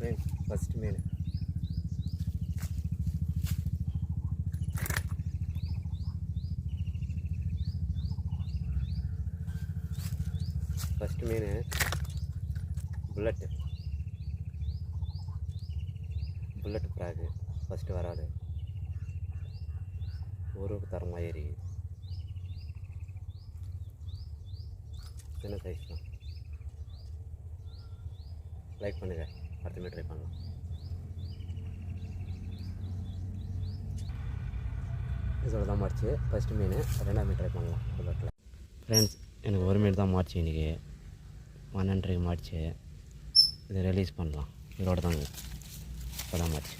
மீன் first மீன் first மீன் bullet bullet ப்ராகு ஃபஸ்ட்டு வராது. ஒரு தரமாக ஏறி. சின்ன சைஸ் தான். லைக் பண்ணுங்கள் அடுத்தமே மீன் ட்ரை பண்ணலாம். இதோட தான் மார்ச்சு ஃபஸ்ட்டு மீன் ரெண்டாவது மீன் ட்ரை பண்ணலாம் புல்லட்டில் ஃப்ரெண்ட்ஸ் எனக்கு ஒரு மீன் தான் மார்ச்சு இன்றைக்கி பன்னெண்டரைக்கு மார்ச்சு இதை ரிலீஸ் பண்ணலாம். இதோட தாங்க இப்போ தான் மார்ச்சு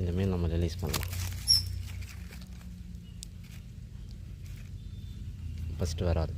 இந்த மீன் நம்ம ரிலீஸ் பண்ணலாம். ஃபஸ்ட்டு வராது.